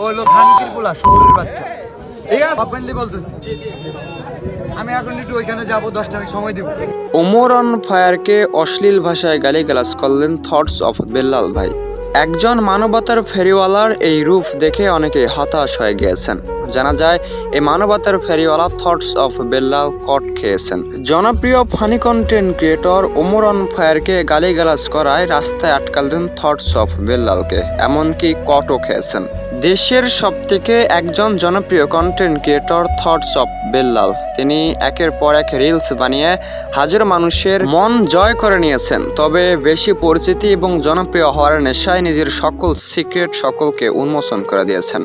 ও হলো খানকির পোলা শহরের বাচ্চা। আমি এখন একটু ওইখানে যাব দশটা মিনিট সময় দিব। ওমর অন ফায়ারকে অশ্লীল ভাষায় গালিগালাজ করলেন থটস অফ বেল্লাল ভাই। একজন মানবতার ফেরিওয়ালার এই রূপ দেখে অনেকে হতাশ হয়ে গিয়েছেন। জানা যায় এই মানবতার ফেরিওয়ালা থটস অফ বেল্লাল কট খেয়েছেন। জনপ্রিয় funny content creator Omar on ফায়ারকে গালিগালাজ করায় রাস্তায় আটকাল দেন থটস অফ বেল্লালকে এমনকি কটও খেয়েছেন। দেশের সব থেকে একজন জনপ্রিয় content creator Thoughts of Bellal তিনি একের পর এক রিলস বানিয়ে হাজার মানুষের মন জয় করে নিয়েছেন। তবে বেশি পরিচিতি এবং জনপ্রিয় হওয়ার নেশায় নিজের সকল সিক্রেট সকলকে উন্মোচন করে দিয়েছেন।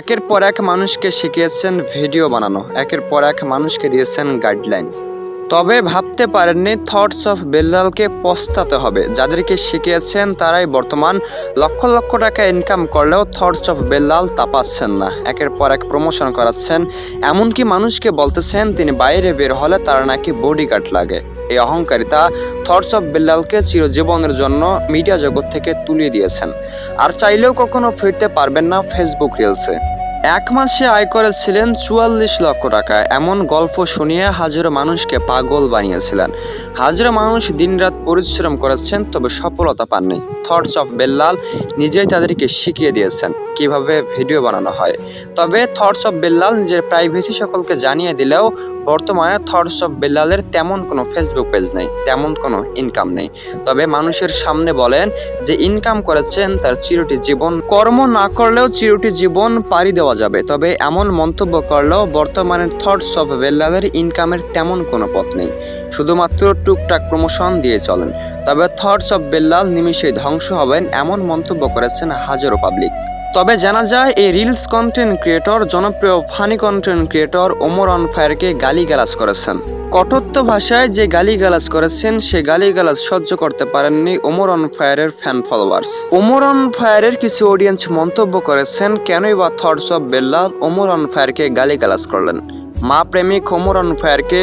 একের পর এক মানুষকে শিখিয়েছেন ভিডিও বানানো। একের পর এক মানুষকে দিয়েছেন গাইডলাইন তবে ভাবতে পারেননি থটস অফ বেল্লালকে পস্তাতে হবে। যাদেরকে শিখিয়েছেন তারাই বর্তমান লক্ষ লক্ষ টাকা ইনকাম করলেও থটস অফ বেল্লাল তা পাচ্ছেন না। একের পর এক প্রমোশন করাচ্ছেন। এমনকি মানুষকে বলতেছেন তিনি বাইরে বের হলে তার নাকি বডিগার্ড লাগে। এই অহংকারিতা থটস অফ বেল্লালকে চিরজীবনের জন্য মিডিয়া জগৎ থেকে তুলিয়ে দিয়েছেন। আর চাইলেও কখনো ফিরতে পারবেন না ফেসবুক রিলসে এক মাসে আয় করেছিলেন চুয়াল্লিশ লক্ষ টাকা। এমন গল্প শুনিয়ে হাজারো মানুষকে পাগল বানিয়েছিলেন। হাজারো মানুষ দিনরাত পরিশ্রম করেছেন, তবে সফলতা পাননি। থটস অফ বেল্লাল নিজেই তাদেরকে শিখিয়ে দিয়েছেন কীভাবে ভিডিও বানানো হয়। তবে থটস অফ বেল্লাল নিজের প্রাইভেসি সকলকে জানিয়ে দিলেও বর্তমানে থটস অফ বেল্লালের তেমন কোনো ফেসবুক পেজ নেই, তেমন কোনো ইনকাম নেই। তবে মানুষের সামনে বলেন যে ইনকাম করেছেন তার চিরটি জীবন। কর্ম না করলেও চিরটি জীবন পাড়ি দেওয়া যাবে। তবে এমন মন্তব্য করলেও বর্তমানে থটস অফ বেল্লাদের ইনকামের তেমন কোনো পথ নেই। শুধুমাত্র টুকটাক প্রমোশন দিয়ে চলেন। তবে থটস অফ বেল্লাল নিমিষে ধ্বংস হবেন এমন মন্তব্য করেছেন হাজারো পাবলিক তবে জানা যায়, এই রিলস কন্টেন্ট ক্রিয়েটর, জনপ্রিয় funny content creator Omar on ফায়ারকে গালিগালাজ করেছেন। কঠোত্ব ভাষায় যে গালিগালাজ করেছেন, সে গালিগালাজ সহ্য করতে পারেননি ওমর অন ফায়ারের ফ্যান ফলোয়ার্স ওমর অন ফায়ারের কিছু অডিয়েন্স মন্তব্য করেছেন, কেনই বা থটস অফ বেল্লা ওমর অন ফায়ারকে গালিগালাজ করলেন। মা প্রেমিক ওমর ফায়ারকে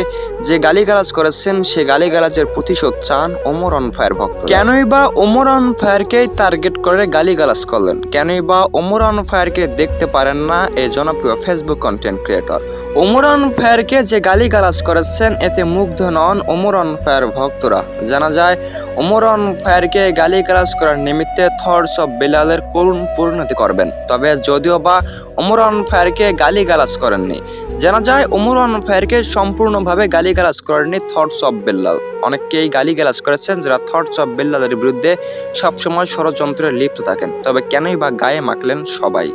যে গালিগালাজ করেছেন, সে গালিগালাজের প্রতিশোধ চান ওমর ফায়ার ভক্ত কেনই বা ওমর অন ফায়ারকে টার্গেট করে গালিগালাজ করলেন? কেনই বা ওমর ফায়ারকে দেখতে পারেন না এই জনপ্রিয় ফেসবুক কন্টেন্ট ক্রিয়েটর ওমর ফায়ারকে যে গালিগালাজ করেছেন, এতে মুগ্ধ নন ওমর ফায়ার ভক্তরা। জানা যায় ওমর অন ফায়ারকে গালিগালাজ করার নিমিত্তে থটস অফ বেলালের করুণ পরিণতি করবেন। তবে যদিও বা ওমর অন ফায়ারকে গালিগালাজ করেননি, জানা যায় ওমর অন ফায়ারকে সম্পূর্ণভাবে গালি গালিগালাজ করেননি থটস অফ বেল্লাল অনেককেই গালিগালাজ করেছেন যারা থটস অফ বেল্লালের বিরুদ্ধে সবসময় ষড়যন্ত্রে লিপ্ত থাকেন, তবে কেনই বা গায়ে মাখলেন সবাই?